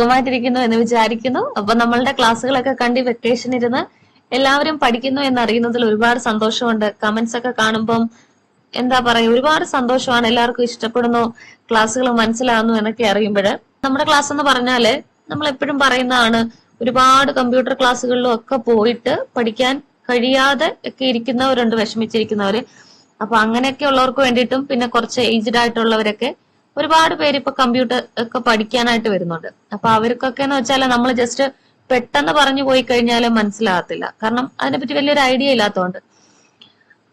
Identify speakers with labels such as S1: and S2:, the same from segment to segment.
S1: സുഖമായിട്ടിരിക്കുന്നു എന്ന് വിചാരിക്കുന്നു. അപ്പൊ നമ്മളുടെ ക്ലാസ്സുകളൊക്കെ കണ്ടി വെക്കേഷൻ ഇരുന്ന് എല്ലാവരും പഠിക്കുന്നു എന്നറിയുന്നതിൽ ഒരുപാട് സന്തോഷമുണ്ട്. കമന്റ്സ് ഒക്കെ കാണുമ്പം എന്താ പറയാ ഒരുപാട് സന്തോഷമാണ്. എല്ലാവർക്കും ഇഷ്ടപ്പെടുന്നു ക്ലാസ്സുകൾ മനസ്സിലാകുന്നു എന്നൊക്കെ അറിയുമ്പോൾ നമ്മുടെ ക്ലാസ് എന്ന് പറഞ്ഞാൽ നമ്മൾ എപ്പോഴും പറയുന്നതാണ് ഒരുപാട് കമ്പ്യൂട്ടർ ക്ലാസ്സുകളിലും ഒക്കെ പോയിട്ട് പഠിക്കാൻ കഴിയാതെ ഒക്കെ ഇരിക്കുന്നവരുണ്ട് വിഷമിച്ചിരിക്കുന്നവര്. അപ്പൊ അങ്ങനെയൊക്കെ ഉള്ളവർക്ക് വേണ്ടിയിട്ടും പിന്നെ കുറച്ച് ഏജ്ഡ് ആയിട്ടുള്ളവരൊക്കെ ഒരുപാട് പേര് ഇപ്പൊ കമ്പ്യൂട്ടർ ഒക്കെ പഠിക്കാനായിട്ട് വരുന്നുണ്ട്. അപ്പൊ അവർക്കൊക്കെ എന്ന് വെച്ചാൽ നമ്മൾ ജസ്റ്റ് പെട്ടെന്ന് പറഞ്ഞു പോയി കഴിഞ്ഞാൽ മനസ്സിലാകത്തില്ല. കാരണം അതിനെപ്പറ്റി വലിയൊരു ഐഡിയ ഇല്ലാത്തതുകൊണ്ട്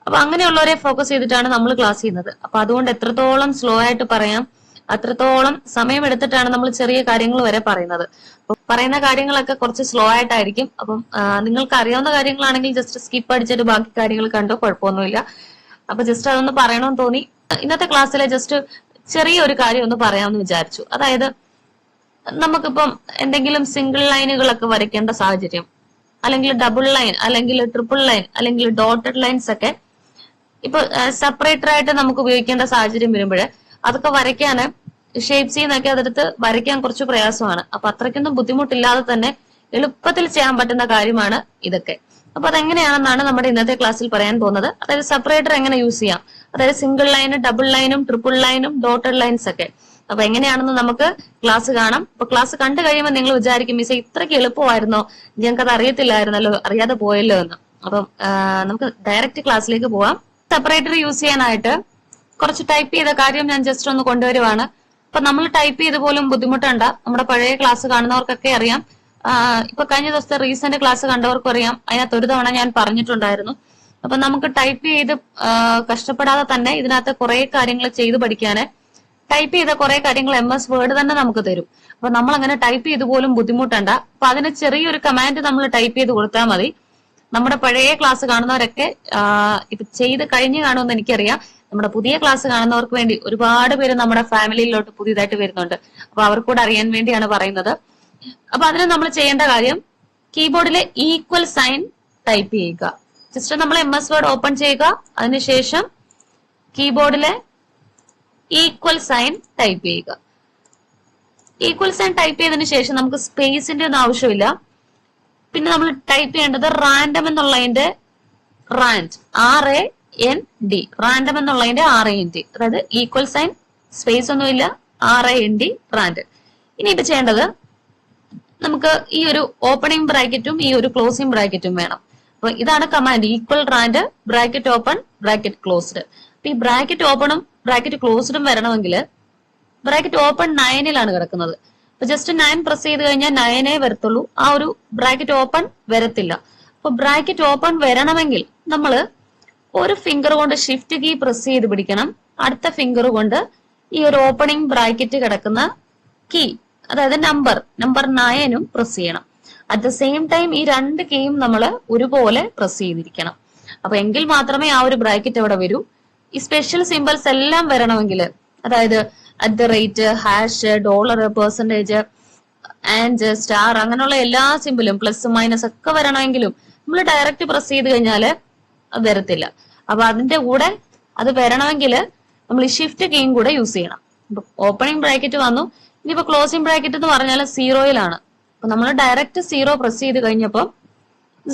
S1: അപ്പൊ അങ്ങനെയുള്ളവരെ ഫോക്കസ് ചെയ്തിട്ടാണ് നമ്മൾ ക്ലാസ് ചെയ്യുന്നത്. അപ്പൊ അതുകൊണ്ട് എത്രത്തോളം സ്ലോ ആയിട്ട് പറയാം അത്രത്തോളം സമയമെടുത്തിട്ടാണ് നമ്മൾ ചെറിയ കാര്യങ്ങൾ വരെ പറയുന്നത്. പറയുന്ന കാര്യങ്ങളൊക്കെ കുറച്ച് സ്ലോ ആയിട്ടായിരിക്കും. അപ്പം നിങ്ങൾക്ക് അറിയാവുന്ന കാര്യങ്ങളാണെങ്കിൽ ജസ്റ്റ് സ്കിപ്പ് അടിച്ചിട്ട് ബാക്കി കാര്യങ്ങൾ കണ്ടോ? കുഴപ്പമൊന്നുമില്ല. അപ്പൊ ജസ്റ്റ് അതൊന്ന് പറയണമെന്ന് തോന്നി. ഇന്നത്തെ ക്ലാസ്സിലെ ജസ്റ്റ് ചെറിയ ഒരു കാര്യം ഒന്ന് പറയാമെന്ന് വിചാരിച്ചു. അതായത് നമുക്കിപ്പം എന്തെങ്കിലും സിംഗിൾ ലൈനുകളൊക്കെ വരയ്ക്കേണ്ട സാഹചര്യം അല്ലെങ്കിൽ ഡബിൾ ലൈൻ അല്ലെങ്കിൽ ട്രിപ്പിൾ ലൈൻ അല്ലെങ്കിൽ ഡോട്ടഡ് ലൈൻസ് ഒക്കെ ഇപ്പൊ സെപ്പറേറ്റർ ആയിട്ട് നമുക്ക് ഉപയോഗിക്കേണ്ട സാഹചര്യം വരുമ്പോൾ അതൊക്കെ വരയ്ക്കാൻ ഷേപ്സ് ചെയ്യുന്നൊക്കെ അതെടുത്ത് വരയ്ക്കാൻ കുറച്ച് പ്രയാസമാണ്. അപ്പൊ അത്രയ്ക്കൊന്നും ബുദ്ധിമുട്ടില്ലാതെ തന്നെ എളുപ്പത്തിൽ ചെയ്യാൻ പറ്റുന്ന കാര്യമാണ് ഇതൊക്കെ. അപ്പൊ അതെങ്ങനെയാണെന്നാണ് നമ്മുടെ ഇന്നത്തെ ക്ലാസ്സിൽ പറയാൻ പോകുന്നത്. അതായത് സെപ്പറേറ്റർ എങ്ങനെ യൂസ് ചെയ്യാം? അതായത് സിംഗിൾ ലൈന് ഡബിൾ ലൈനും ട്രിപ്പിൾ ലൈനും ഡോട്ടഡ് ലൈൻസ് ഒക്കെ. അപ്പൊ എങ്ങനെയാണെന്ന് നമുക്ക് ക്ലാസ് കാണാം. അപ്പൊ ക്ലാസ് കണ്ടു കഴിയുമ്പോൾ നിങ്ങൾ വിചാരിക്കും മിസ് ഇത്രയ്ക്ക് എളുപ്പമായിരുന്നോ? ഞങ്ങൾക്ക് അത് അറിയത്തില്ലായിരുന്നല്ലോ അറിയാതെ പോയല്ലോ എന്ന്. അപ്പം നമുക്ക് ഡയറക്റ്റ് ക്ലാസ്സിലേക്ക് പോവാം. സെപ്പറേറ്റർ യൂസ് ചെയ്യാനായിട്ട് കുറച്ച് ടൈപ്പ് ചെയ്ത കാര്യം ഞാൻ ജസ്റ്റ് ഒന്ന് കൊണ്ടുവരുവാണ്. അപ്പൊ നമ്മൾ ടൈപ്പ് ചെയ്ത് പോലും ബുദ്ധിമുട്ടണ്ട. നമ്മുടെ പഴയ ക്ലാസ് കാണുന്നവർക്കൊക്കെ അറിയാം. ഇപ്പൊ കഴിഞ്ഞ ദിവസത്തെ റീസെന്റ് ക്ലാസ് കണ്ടവർക്കും അറിയാം. അതിനകത്ത് ഒരു തവണ ഞാൻ പറഞ്ഞിട്ടുണ്ടായിരുന്നു. അപ്പൊ നമുക്ക് ടൈപ്പ് ചെയ്ത് കഷ്ടപ്പെടാതെ തന്നെ ഇതിനകത്ത് കുറെ കാര്യങ്ങൾ ചെയ്ത് പഠിക്കാന് ടൈപ്പ് ചെയ്ത കുറെ കാര്യങ്ങൾ എം എസ് വേർഡ് തന്നെ നമുക്ക് തരും. അപ്പൊ നമ്മൾ അങ്ങനെ ടൈപ്പ് ചെയ്ത് പോലും ബുദ്ധിമുട്ടണ്ട. അപ്പൊ അതിന് ചെറിയൊരു കമാൻഡ് നമ്മൾ ടൈപ്പ് ചെയ്ത് കൊടുത്താൽ മതി. നമ്മുടെ പഴയ ക്ലാസ് കാണുന്നവരൊക്കെ ഇപ്പൊ ചെയ്ത് കഴിഞ്ഞ് കാണുമെന്ന് എനിക്കറിയാം. നമ്മുടെ പുതിയ ക്ലാസ് കാണുന്നവർക്ക് വേണ്ടി ഒരുപാട് പേര് നമ്മുടെ ഫാമിലിയിലോട്ട് പുതിയതായിട്ട് വരുന്നുണ്ട്. അപ്പൊ അവർക്കൂടെ അറിയാൻ വേണ്ടിയാണ് പറയുന്നത്. അപ്പൊ അതിന് നമ്മൾ ചെയ്യേണ്ട കാര്യം കീബോർഡിലെ ഈക്വൽ സൈൻ ടൈപ്പ് ചെയ്യുക. ജസ്റ്റ് നമ്മൾ എം എസ് വേർഡ് ഓപ്പൺ ചെയ്യുക. അതിനുശേഷം കീബോർഡിലെ ഈക്വൽ സൈൻ ടൈപ്പ് ചെയ്യുക. ഈക്വൽ സൈൻ ടൈപ്പ് ചെയ്തതിനു ശേഷം നമുക്ക് സ്പേസിന്റെ ഒന്നും ആവശ്യമില്ല. പിന്നെ നമ്മൾ ടൈപ്പ് ചെയ്യേണ്ടത് റാൻഡം എന്നുള്ളതിന്റെ rand R A N D random എന്നുള്ളതിന്റെ ആർ എൻ ഡി അതായത് ഈക്വൽ സൈൻ സ്പേസ് ഒന്നുമില്ല. R A N D rand ഇനി ഇപ്പൊ ചെയ്യേണ്ടത് നമുക്ക് ഈ ഒരു ഓപ്പണിംഗ് ബ്രാക്കറ്റും ഈ ഒരു ക്ലോസിംഗ് ബ്രാക്കറ്റും വേണം. അപ്പൊ ഇതാണ് command equal rand bracket open bracket closed അപ്പൊ ഈ ബ്രാക്കറ്റ് ഓപ്പണും ബ്രാക്കറ്റ് ക്ലോസ്ഡും വരണമെങ്കിൽ ബ്രാക്കറ്റ് ഓപ്പൺ നയനിലാണ് കിടക്കുന്നത്. അപ്പൊ ജസ്റ്റ് നയൻ പ്രസ് ചെയ്ത് കഴിഞ്ഞാൽ നയനേ വരത്തുള്ളൂ. ആ ഒരു ബ്രാക്കറ്റ് ഓപ്പൺ വരത്തില്ല. അപ്പൊ ബ്രാക്കറ്റ് ഓപ്പൺ വരണമെങ്കിൽ നമ്മൾ ഒരു ഫിംഗർ കൊണ്ട് ഷിഫ്റ്റ് കീ പ്രസ് ചെയ്ത് പിടിക്കണം. അടുത്ത ഫിംഗർ കൊണ്ട് ഈ ഒരു ഓപ്പണിംഗ് ബ്രാക്കറ്റ് കിടക്കുന്ന കീ അതായത് നമ്പർ നമ്പർ നയനും പ്രസ് ചെയ്യണം. അറ്റ് ദ സെയിം ടൈം ഈ രണ്ട് കീയും നമ്മൾ ഒരുപോലെ പ്രസ് ചെയ്തിരിക്കണം. അപ്പൊ എങ്കിൽ മാത്രമേ ആ ഒരു ബ്രാക്കറ്റ് അവിടെ വരൂ. ഈ സ്പെഷ്യൽ സിമ്പിൾസ് എല്ലാം വരണമെങ്കിൽ അതായത് at the rate hash dollar percentage and star അങ്ങനെയുള്ള എല്ലാ സിമ്പിളും പ്ലസ് മൈനസ് ഒക്കെ വരണമെങ്കിലും നമ്മൾ ഡയറക്റ്റ് പ്രസ് ചെയ്ത് കഴിഞ്ഞാൽ അത് വരത്തില്ല. അപ്പൊ അതിന്റെ കൂടെ അത് വരണമെങ്കിൽ നമ്മൾ ഈ ഷിഫ്റ്റ് കീയും കൂടെ യൂസ് ചെയ്യണം. ഓപ്പണിംഗ് ബ്രാക്കറ്റ് വന്നു. ഇനിയിപ്പോ ക്ലോസിംഗ് ബ്രാക്കറ്റ് എന്ന് പറഞ്ഞാൽ സീറോയിലാണ് അപ്പൊ നമ്മൾ ഡയറക്റ്റ് സീറോ പ്രസ് ചെയ്ത് കഴിഞ്ഞപ്പോൾ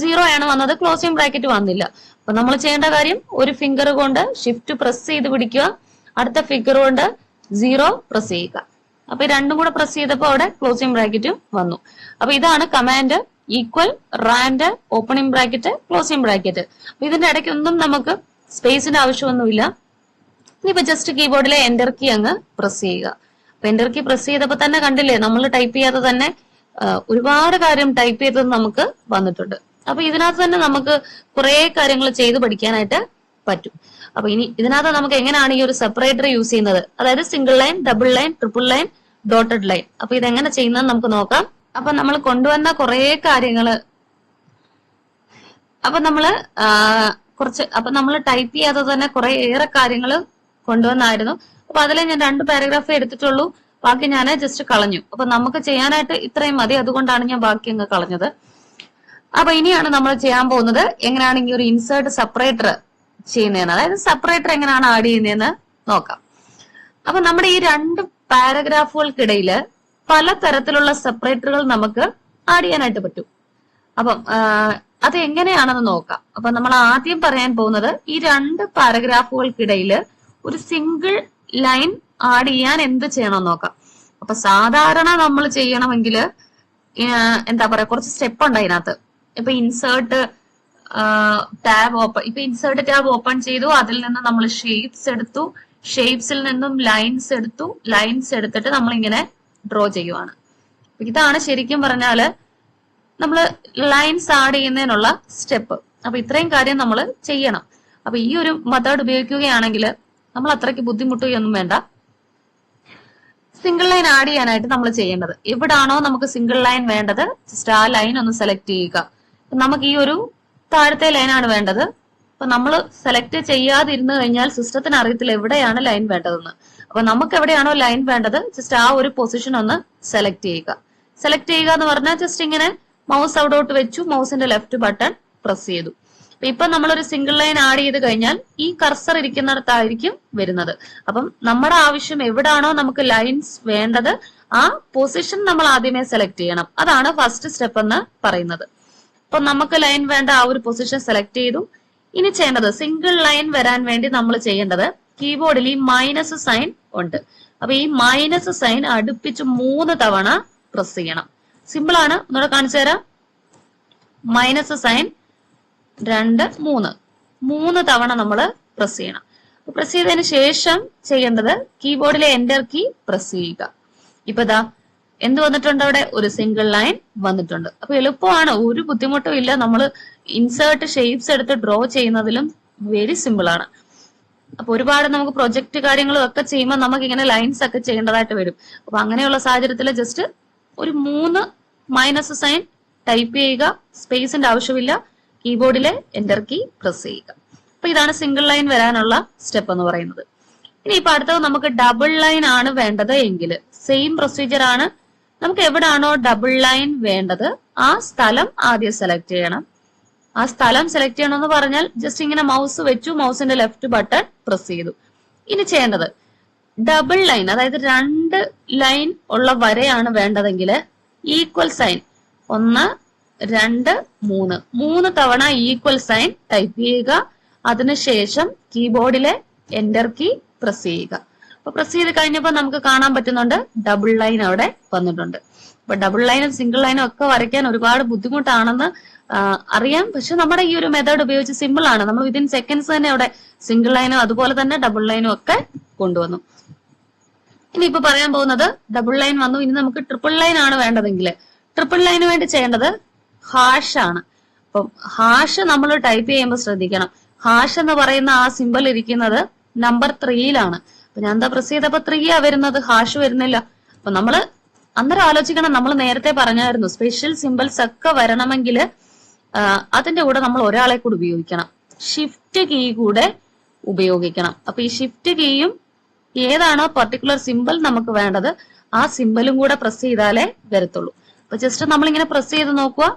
S1: സീറോ ആണ് വന്നത്. ക്ലോസിംഗ് ബ്രാക്കറ്റ് വന്നില്ല. അപ്പൊ നമ്മൾ ചെയ്യേണ്ട കാര്യം ഒരു ഫിംഗർ കൊണ്ട് ഷിഫ്റ്റ് പ്രസ് ചെയ്ത് പിടിക്കുക. അടുത്ത ഫിംഗർ കൊണ്ട് സീറോ പ്രസ് ചെയ്യുക. അപ്പൊ രണ്ടും കൂടെ പ്രസ് ചെയ്തപ്പോൾ അവിടെ ക്ലോസിംഗ് ബ്രാക്കറ്റും വന്നു. അപ്പൊ ഇതാണ് command equal rand opening bracket closing bracket അപ്പൊ ഇതിന്റെ ഇടയ്ക്കൊന്നും നമുക്ക് സ്പേസിന്റെ ആവശ്യമൊന്നുമില്ല. ഇനിയിപ്പോ ജസ്റ്റ് കീബോർഡിലെ എന്റർ കീ അങ്ങ് പ്രസ് ചെയ്യുക. അപ്പൊ എന്റർ കീ പ്രസ് ചെയ്തപ്പോ തന്നെ കണ്ടില്ലേ? നമ്മൾ ടൈപ്പ് ചെയ്യാതെ തന്നെ ഒരുപാട് കാര്യം ടൈപ്പ് ചെയ്തത് നമുക്ക് വന്നിട്ടുണ്ട്. അപ്പൊ ഇതിനകത്ത് തന്നെ നമുക്ക് കുറെ കാര്യങ്ങൾ ചെയ്ത് പഠിക്കാനായിട്ട് പറ്റും. അപ്പൊ ഇനി ഇതിനകത്ത് നമുക്ക് എങ്ങനെയാണ് ഈ ഒരു സെപ്പറേറ്റർ യൂസ് ചെയ്യുന്നത്? അതായത് single line double line triple line dotted line അപ്പൊ ഇതെങ്ങനെ ചെയ്യുന്നത് നമുക്ക് നോക്കാം. അപ്പൊ നമ്മൾ കൊണ്ടുവന്ന കുറെ കാര്യങ്ങൾ അപ്പൊ നമ്മൾ കുറച്ച് അപ്പൊ നമ്മൾ ടൈപ്പ് ചെയ്യാതെ തന്നെ കുറെ ഏറെ കാര്യങ്ങൾ കൊണ്ടുവന്നായിരുന്നു. അപ്പൊ അതിൽ ഞാൻ രണ്ട് പാരഗ്രാഫ് എടുത്തിട്ടുള്ളൂ. ബാക്കി ഞാൻ ജസ്റ്റ് കളഞ്ഞു. അപ്പൊ നമുക്ക് ചെയ്യാനായിട്ട് ഇത്രയും മതി. അതുകൊണ്ടാണ് ഞാൻ ബാക്കി അങ്ങ് കളഞ്ഞത്. അപ്പൊ ഇനിയാണ് നമ്മൾ ചെയ്യാൻ പോകുന്നത്. എങ്ങനെയാണ് ഈ ഒരു ഇൻസേർട്ട് സെപ്പറേറ്റർ ചെയ്യുന്നതെന്ന്. അതായത് സെപ്പറേറ്റർ എങ്ങനെയാണ് ആഡ് ചെയ്യുന്നതെന്ന് നോക്കാം. അപ്പൊ നമ്മുടെ ഈ രണ്ട് പാരഗ്രാഫുകൾക്കിടയിൽ പല തരത്തിലുള്ള സെപ്പറേറ്ററുകൾ നമുക്ക് ആഡ് ചെയ്യാനായിട്ട് പറ്റും. അപ്പം അത് എങ്ങനെയാണെന്ന് നോക്കാം. അപ്പൊ നമ്മൾ ആദ്യം പറയാൻ പോകുന്നത് ഈ രണ്ട് പാരഗ്രാഫുകൾക്കിടയിൽ ഒരു സിംഗിൾ ലൈൻ ആഡ് ചെയ്യാൻ എന്ത് ചെയ്യണം നോക്കാം. അപ്പൊ സാധാരണ നമ്മൾ ചെയ്യണമെങ്കിൽ എന്താ പറയാ കുറച്ച് സ്റ്റെപ്പ് ഉണ്ട് അതിനകത്ത്. ഇപ്പൊ ഇൻസേർട്ട് ടാബ് ഓപ്പൺ ഇപ്പൊ ഇൻസേർട്ട് ടാബ് ഓപ്പൺ ചെയ്തു അതിൽ നിന്ന് നമ്മൾ ഷേപ്സ് എടുത്തു. ഷേപ്സിൽ നിന്നും ലൈൻസ് എടുത്തു. ലൈൻസ് എടുത്തിട്ട് നമ്മൾ ഇങ്ങനെ ഡ്രോ ചെയ്യുവാണ് ഇതാണ് ശരിക്കും പറഞ്ഞാൽ നമ്മൾ ലൈൻസ് ആഡ് ചെയ്യുന്നതിനുള്ള സ്റ്റെപ്പ് അപ്പൊ ഇത്രയും കാര്യം നമ്മൾ ചെയ്യണം. അപ്പൊ ഈ ഒരു മെത്തേഡ് ഉപയോഗിക്കുകയാണെങ്കിൽ നമ്മൾ അത്രയ്ക്ക് ബുദ്ധിമുട്ടുകയൊന്നും വേണ്ട. സിംഗിൾ ലൈൻ ആഡ് ചെയ്യാനായിട്ട് നമ്മൾ ചെയ്യേണ്ടത്. എവിടാണോ നമുക്ക് സിംഗിൾ ലൈൻ വേണ്ടത് ജസ്റ്റ് ആ ലൈൻ ഒന്ന് സെലക്ട് ചെയ്യുക. നമുക്ക് ഈ ഒരു താഴത്തെ ലൈനാണ് വേണ്ടത്. അപ്പൊ നമ്മൾ സെലക്ട് ചെയ്യാതിരുന്നു കഴിഞ്ഞാൽ സിസ്റ്റത്തിന് അറിയത്തില്ല എവിടെയാണ് ലൈൻ വേണ്ടതെന്ന്. അപ്പൊ നമുക്ക് എവിടെയാണോ ലൈൻ വേണ്ടത് ജസ്റ്റ് ആ ഒരു പൊസിഷൻ ഒന്ന് സെലക്ട് ചെയ്യുക. സെലക്ട് ചെയ്യുക എന്ന് പറഞ്ഞാൽ ജസ്റ്റ് ഇങ്ങനെ മൗസ് അവിടോട്ട് വെച്ചു മൗസിന്റെ ലെഫ്റ്റ് ബട്ടൺ പ്രസ് ചെയ്തു. ഇപ്പൊ നമ്മളൊരു സിംഗിൾ ലൈൻ ആഡ് ചെയ്ത് കഴിഞ്ഞാൽ ഈ കർസർ ഇരിക്കുന്നിടത്തായിരിക്കും വരുന്നത്. അപ്പം നമ്മുടെ ആവശ്യം എവിടാണോ നമുക്ക് ലൈൻസ് വേണ്ടത് ആ പൊസിഷൻ നമ്മൾ ആദ്യമേ സെലക്ട് ചെയ്യണം. അതാണ് ഫസ്റ്റ് സ്റ്റെപ്പ് എന്ന് പറയുന്നത്. അപ്പൊ നമുക്ക് ലൈൻ വേണ്ട ആ ഒരു പൊസിഷൻ സെലക്ട് ചെയ്തു. ഇനി ചെയ്യേണ്ടത് സിംഗിൾ ലൈൻ വരാൻ വേണ്ടി നമ്മൾ ചെയ്യേണ്ടത് കീബോർഡിൽ ഈ മൈനസ് സൈൻ ഉണ്ട്. അപ്പൊ ഈ മൈനസ് സൈൻ അടുപ്പിച്ച് മൂന്ന് തവണ പ്രസ് ചെയ്യണം. സിമ്പിൾ ആണ്. ഒന്നുകൂടെ കാണിച്ചു തരാം. മൈനസ് സൈൻ രണ്ട് മൂന്ന്. മൂന്ന് തവണ നമ്മൾ പ്രസ് ചെയ്യണം. പ്രസ് ചെയ്തതിന് ശേഷം ചെയ്യേണ്ടത് കീബോർഡിലെ എന്റർ കീ പ്രസ് ചെയ്യുക. ഇപ്പൊ ഇതാ എന്ത് വന്നിട്ടുണ്ട് അവിടെ? ഒരു സിംഗിൾ ലൈൻ വന്നിട്ടുണ്ട്. അപ്പൊ എളുപ്പമാണ്. ഒരു ബുദ്ധിമുട്ടും ഇല്ല. നമ്മൾ ഇൻസേർട്ട് ഷേപ്സ് എടുത്ത് ഡ്രോ ചെയ്യുന്നതിലും വെരി സിമ്പിൾ ആണ്. അപ്പൊ ഒരുപാട് നമുക്ക് പ്രൊജക്ട് കാര്യങ്ങളും ഒക്കെ ചെയ്യുമ്പോൾ നമുക്ക് ഇങ്ങനെ ലൈൻസ് ഒക്കെ ചെയ്യേണ്ടതായിട്ട് വരും. അപ്പൊ അങ്ങനെയുള്ള സാഹചര്യത്തിൽ ജസ്റ്റ് ഒരു മൂന്ന് മൈനസ് സൈൻ ടൈപ്പ് ചെയ്യുക. സ്പേസിന്റെ ആവശ്യമില്ല. കീബോർഡിലെ എന്റർ കീ പ്രസ് ചെയ്യുക. അപ്പൊ ഇതാണ് സിംഗിൾ ലൈൻ വരാനുള്ള സ്റ്റെപ്പ് എന്ന് പറയുന്നത്. ഇനി ഇപ്പൊ അടുത്തത് നമുക്ക് ഡബിൾ ലൈൻ ആണ് വേണ്ടത് എങ്കിൽ സെയിം പ്രൊസീജിയർ ആണ് നമുക്ക് എവിടാണോ ഡബിൾ ലൈൻ വേണ്ടത് ആ സ്ഥലം ആദ്യം സെലക്ട് ചെയ്യണം. ആ സ്ഥലം സെലക്ട് ചെയ്യണമെന്ന് പറഞ്ഞാൽ ജസ്റ്റ് ഇങ്ങനെ മൗസ് വെച്ചു മൗസിന്റെ ലെഫ്റ്റ് ബട്ടൺ പ്രസ് ചെയ്തു. ഇനി ചെയ്യേണ്ടത് ഡബിൾ ലൈൻ അതായത് രണ്ട് ലൈൻ ഉള്ള വരെയാണ് വേണ്ടതെങ്കിൽ ഈക്വൽ സൈൻ ഒന്ന് രണ്ട് മൂന്ന്. മൂന്ന് തവണ ഈക്വൽ സൈൻ ടൈപ്പ് ചെയ്യുക. അതിനുശേഷം കീബോർഡിലെ എന്റർ കീ പ്രസ് ചെയ്യുക. അപ്പൊ പ്രസ് ചെയ്ത് കഴിഞ്ഞപ്പോൾ നമുക്ക് കാണാൻ പറ്റുന്നുണ്ട് ഡബിൾ ലൈൻ അവിടെ വന്നിട്ടുണ്ട്. അപ്പൊ ഡബിൾ ലൈനും സിംഗിൾ ലൈനും ഒക്കെ വരയ്ക്കാൻ ഒരുപാട് ബുദ്ധിമുട്ടാണെന്ന് അറിയാം. പക്ഷെ നമ്മുടെ ഈ ഒരു മെത്തേഡ് ഉപയോഗിച്ച് സിമ്പിൾ ആണ്. നമ്മൾ വിതിൻ സെക്കൻഡ്സ് തന്നെ അവിടെ സിംഗിൾ ലൈനും അതുപോലെ തന്നെ ഡബിൾ ലൈനും ഒക്കെ കൊണ്ടുവന്നു. ഇനി ഇപ്പൊ പറയാൻ പോകുന്നത് ഡബിൾ ലൈൻ വന്നു. ഇനി നമുക്ക് ട്രിപ്പിൾ ലൈൻ ആണ് വേണ്ടതെങ്കിൽ. ട്രിപ്പിൾ ലൈന് വേണ്ടി ചെയ്യേണ്ടത് ഹാഷ് ആണ് അപ്പം ഹാഷ് നമ്മൾ ടൈപ്പ് ചെയ്യുമ്പോൾ ശ്രദ്ധിക്കണം. ഹാഷ് എന്ന് പറയുന്ന ആ സിമ്പിൾ ഇരിക്കുന്നത് നമ്പർ ത്രീയിലാണ് അപ്പൊ ഞാൻ എന്താ പ്രസ് ചെയ്തപ്പോ ത്രീ ആ വരുന്നത്? ഹാഷ് വരുന്നില്ല. അപ്പൊ നമ്മൾ അന്നേരം ആലോചിക്കണം. നമ്മൾ നേരത്തെ പറഞ്ഞായിരുന്നു സ്പെഷ്യൽ സിമ്പിൾസ് ഒക്കെ വരണമെങ്കിൽ അതിന്റെ കൂടെ നമ്മൾ ഒരാളെ കൂടി ഉപയോഗിക്കണം. ഷിഫ്റ്റ് കീ കൂടെ ഉപയോഗിക്കണം. അപ്പൊ ഈ ഷിഫ്റ്റ് കീയും ഏതാണോ പർട്ടിക്കുലർ സിമ്പിൾ നമുക്ക് വേണ്ടത് ആ സിമ്പിളും കൂടെ പ്രസ് ചെയ്താലേ വരത്തുള്ളൂ. അപ്പൊ ജസ്റ്റ് നമ്മൾ ഇങ്ങനെ പ്രസ് ചെയ്ത് നോക്കുക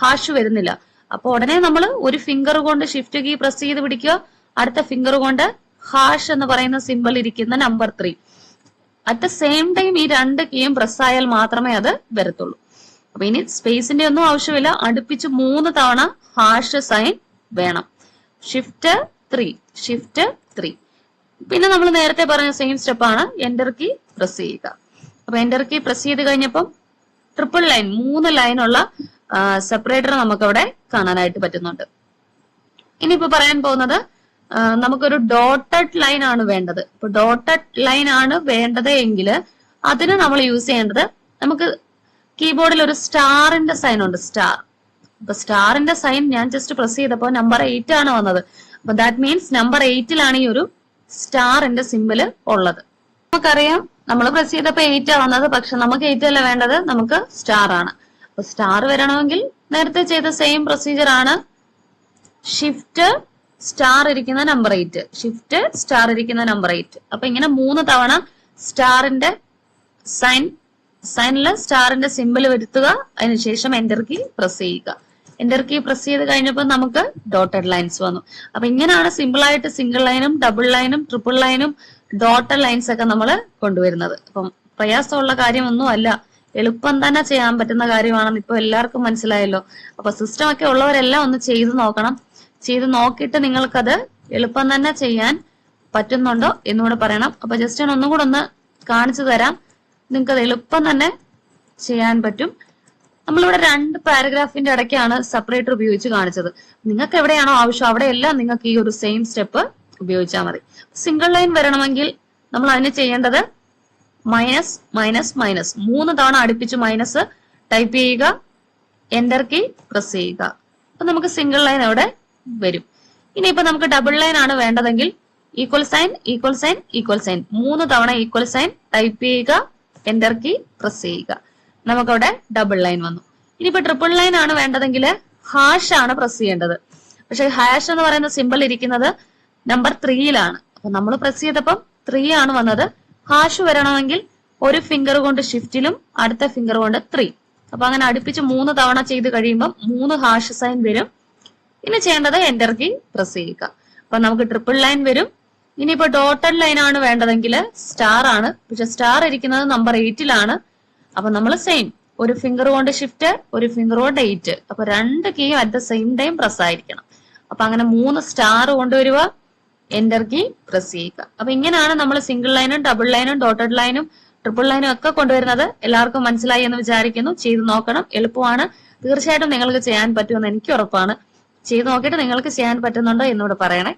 S1: ഹാഷ് വരുന്നില്ല. അപ്പൊ ഉടനെ നമ്മൾ ഒരു ഫിംഗർ കൊണ്ട് ഷിഫ്റ്റ് കീ പ്രസ് ചെയ്ത് പിടിക്കുക. അടുത്ത ഫിംഗർ കൊണ്ട് ഹാഷ് എന്ന് പറയുന്ന സിമ്പിൾ ഇരിക്കുന്ന number three at the same time ഈ രണ്ട് കീയും പ്രസ് ആയാൽ മാത്രമേ അത് വരത്തുള്ളൂ. അപ്പൊ ഇനി സ്പേസിന്റെ ഒന്നും ആവശ്യമില്ല. അടുപ്പിച്ച് മൂന്ന് തവണ ഹാഷ് സൈൻ വേണം. ഷിഫ്റ്റ് ത്രീ ഷിഫ്റ്റ് ത്രീ പിന്നെ നമ്മൾ നേരത്തെ പറഞ്ഞ സെയിം സ്റ്റെപ്പാണ് എന്റർ കീ പ്രസ് ചെയ്യുക. അപ്പൊ എന്റർ കീ പ്രസ് ചെയ്ത് കഴിഞ്ഞപ്പം ട്രിപ്പിൾ ലൈൻ മൂന്ന് ലൈനുള്ള സെപ്പറേറ്റർ നമുക്കവിടെ കാണാനായിട്ട് പറ്റുന്നുണ്ട്. ഇനിയിപ്പോ പറയാൻ പോകുന്നത് നമുക്കൊരു ഡോട്ടഡ് ലൈൻ ആണ് വേണ്ടത്. ഇപ്പൊ ഡോട്ടഡ് ലൈൻ ആണ് വേണ്ടത് എങ്കിൽ അതിന് നമ്മൾ യൂസ് ചെയ്യേണ്ടത് നമുക്ക് കീബോർഡിൽ ഒരു സ്റ്റാറിന്റെ സൈൻ ഉണ്ട് സ്റ്റാർ അപ്പൊ സ്റ്റാറിന്റെ സൈൻ ഞാൻ ജസ്റ്റ് പ്രസ് ചെയ്തപ്പോൾ നമ്പർ എയ്റ്റ് ആണ് വന്നത്. അപ്പൊ ദാറ്റ് മീൻസ് നമ്പർ എയ്റ്റിലാണ് ഈ ഒരു സ്റ്റാറിന്റെ സിമ്പിൾ ഉള്ളത്. നമുക്കറിയാം നമ്മൾ പ്രസ് ചെയ്തപ്പോ എയ്റ്റ് ആ വന്നത്. പക്ഷെ നമുക്ക് എയ്റ്റ് അല്ല വേണ്ടത്? നമുക്ക് സ്റ്റാർ ആണ്. സ്റ്റാർ വരണമെങ്കിൽ നേരത്തെ ചെയ്ത സെയിം പ്രൊസീജിയർ ആണ്. ഷിഫ്റ്റ് സ്റ്റാർ ഇരിക്കുന്ന നമ്പർ എയ്റ്റ് ഷിഫ്റ്റ് സ്റ്റാർ ഇരിക്കുന്ന നമ്പർ എയ്റ്റ് അപ്പൊ ഇങ്ങനെ മൂന്ന് തവണ സ്റ്റാറിന്റെ സൈൻ സൈനിൽ സ്റ്റാറിന്റെ സിമ്പിൾ വരുത്തുക. അതിനുശേഷം എന്റർ കീ പ്രസ് ചെയ്യുക. എന്റർ കീ പ്രസ് ചെയ്ത് കഴിഞ്ഞപ്പോൾ നമുക്ക് ഡോട്ടഡ് ലൈൻസ് വന്നു. അപ്പൊ ഇങ്ങനെയാണ് സിമ്പിൾ ആയിട്ട് സിംഗിൾ ലൈനും ഡബിൾ ലൈനും ട്രിപ്പിൾ ലൈനും ഡോട്ടഡ് ലൈൻസ് ഒക്കെ നമ്മൾ കൊണ്ടുവരുന്നത്. അപ്പം പ്രയാസമുള്ള കാര്യമൊന്നും അല്ല എളുപ്പം തന്നെ ചെയ്യാൻ പറ്റുന്ന കാര്യമാണെന്ന് ഇപ്പൊ എല്ലാവർക്കും മനസ്സിലായല്ലോ. അപ്പൊ സിസ്റ്റം ഒക്കെ ഉള്ളവരെല്ലാം ഒന്ന് ചെയ്തു നോക്കണം. ചെയ്ത് നോക്കിയിട്ട് നിങ്ങൾക്കത് എളുപ്പം തന്നെ ചെയ്യാൻ പറ്റുന്നുണ്ടോ എന്നുകൂടെ പറയണം. അപ്പൊ ജസ്റ്റ് ഞാൻ ഒന്നും കൂടെ ഒന്ന് കാണിച്ചു തരാം. നിങ്ങൾക്ക് അത് എളുപ്പം തന്നെ ചെയ്യാൻ പറ്റും. നമ്മളിവിടെ രണ്ട് പാരഗ്രാഫിന്റെ ഇടയ്ക്കാണ് സെപ്പറേറ്റർ ഉപയോഗിച്ച് കാണിച്ചത്. നിങ്ങൾക്ക് എവിടെയാണോ ആവശ്യം അവിടെയെല്ലാം നിങ്ങൾക്ക് ഈ ഒരു സെയിം സ്റ്റെപ്പ് ഉപയോഗിച്ചാൽ മതി. സിംഗിൾ ലൈൻ വരണമെങ്കിൽ നമ്മൾ അതിന് ചെയ്യേണ്ടത് മൈനസ് മൈനസ് മൈനസ് മൂന്ന് തവണ അടുപ്പിച്ച് മൈനസ് ടൈപ്പ് ചെയ്യുക എന്റർ കീ പ്രസ് ചെയ്യുക. അപ്പൊ നമുക്ക് സിംഗിൾ ലൈൻ അവിടെ വരും. ഇനി ഇപ്പൊ നമുക്ക് ഡബിൾ ലൈൻ ആണ് വേണ്ടതെങ്കിൽ equal sign equal sign equal sign മൂന്ന് തവണ ഈക്വൽ സൈൻ ടൈപ്പ് ചെയ്യുക എന്റർ കീ പ്രസ് ചെയ്യുക. നമുക്കവിടെ ഡബിൾ ലൈൻ വന്നു. ഇനിയിപ്പോ ട്രിപ്പിൾ ലൈൻ ആണ് വേണ്ടതെങ്കിൽ ഹാഷ് ആണ് പ്രസ് ചെയ്യേണ്ടത്. പക്ഷെ ഹാഷ് എന്ന് പറയുന്ന സിമ്പിൾ ഇരിക്കുന്നത് നമ്പർ ത്രീയിലാണ് അപ്പൊ നമ്മൾ പ്രസ് ചെയ്തപ്പം ത്രീ ആണ് വന്നത്. ഹാഷ് വരണമെങ്കിൽ ഒരു ഫിംഗർ കൊണ്ട് ഷിഫ്റ്റിലും അടുത്ത ഫിംഗർ കൊണ്ട് ത്രീ അപ്പൊ അങ്ങനെ അടുപ്പിച്ച് മൂന്ന് തവണ ചെയ്ത് കഴിയുമ്പോൾ മൂന്ന് ഹാഷ് സൈൻ വരും. ഇനി ചെയ്യേണ്ടത് എന്റർ കീ പ്രസ് ചെയ്യുക. അപ്പൊ നമുക്ക് ട്രിപ്പിൾ ലൈൻ വരും. ഇനിയിപ്പോ ഡോട്ടഡ് ലൈൻ ആണ് വേണ്ടതെങ്കിൽ സ്റ്റാർ ആണ്. പക്ഷെ സ്റ്റാർ ഇരിക്കുന്നത് നമ്പർ എയ്റ്റിലാണ് അപ്പൊ നമ്മൾ സെയിം ഒരു ഫിംഗർ കൊണ്ട് ഷിഫ്റ്റ് ഒരു ഫിംഗർ കൊണ്ട് എയ്റ്റ് അപ്പൊ രണ്ട് കീയും at the same time press ആയിരിക്കണം. അപ്പൊ അങ്ങനെ മൂന്ന് സ്റ്റാർ കൊണ്ടുവരിക എന്റർ കീ പ്രസ് ചെയ്യുക. അപ്പൊ ഇങ്ങനെയാണ് നമ്മൾ സിംഗിൾ ലൈനും ഡബിൾ ലൈനും ഡോട്ടഡ് ലൈനും ട്രിപ്പിൾ ലൈനും ഒക്കെ കൊണ്ടുവരുന്നത്. എല്ലാവർക്കും മനസ്സിലായി എന്ന് വിചാരിക്കുന്നു. ചെയ്ത് നോക്കണം. എളുപ്പമാണ്. തീർച്ചയായിട്ടും നിങ്ങൾക്ക് ചെയ്യാൻ പറ്റുമെന്ന് എനിക്ക് ഉറപ്പാണ്. ചെയ്ത് നോക്കിയിട്ട് നിങ്ങൾക്ക് ചെയ്യാൻ പറ്റുന്നുണ്ടോ എന്നോട് പറയണേ.